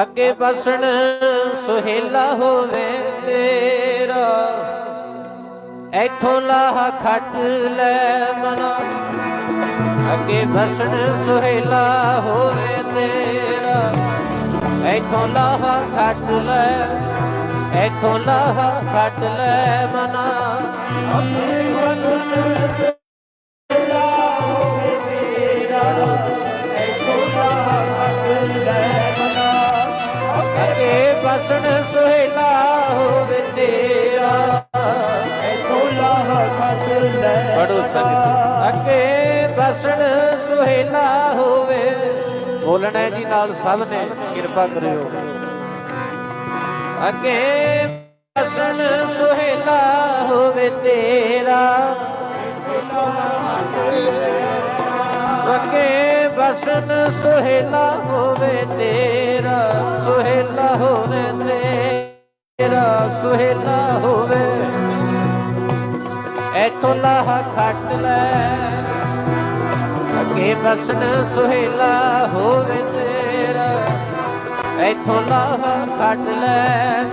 ਅੱਗੇ ਬਸਣ ਸੁਹੇਲਾ ਹੋਵੇ ਤੇਰਾ। ਇਥੋਂ ਲਾਹ ਖੱਟ ਲੈ ਮਨਾ। ਅੱਗੇ ਬਸਣ ਸੁਹੇਲਾ ਹੋਵੇ ਤੇਰਾ। ਇਥੋਂ ਲਾਹ ਖੱਟ ਲੈ, ਇਥੋਂ ਲਾਹ ਖੱਟ ਲੈ ਮਨਾ। ਅੱਗੇ ਬਸਣ ਸੁਹੇਲਾ ਹੋਵੇ ਤੇਰਾ। ਪੜੋ ਸੰਗਤ ਅੱਗੇ ਬਸਣ ਸੁਹੇਲਾ ਹੋਵੇ। ਬੋਲਣਾ ਜੀ ਨਾਲ ਸਭ ਨੇ ਕਿਰਪਾ ਕਰਿਓ। ਅੱਗੇ ਬਸਣ ਸੁਹੇਲਾ ਹੋਵੇ ਤੇਰਾ। ਅੱਗੇ ਬਸਣ ਸੁਹੇਲਾ ਹੋਵੇ ਤੇਰਾ। ਤੇਰਾ ਸੁਹੇਲਾ ਹੋਵੇ। ਐਥੋਂ ਲਾਹ ਖੱਟ ਲੈ। ਅੱਗੇ ਬਸਣ ਸੁਹੇਲਾ ਹੋਵੇ ਤੇਰਾ। ਐਥੋਂ ਲਾਹ ਖੱਟ ਲੈ।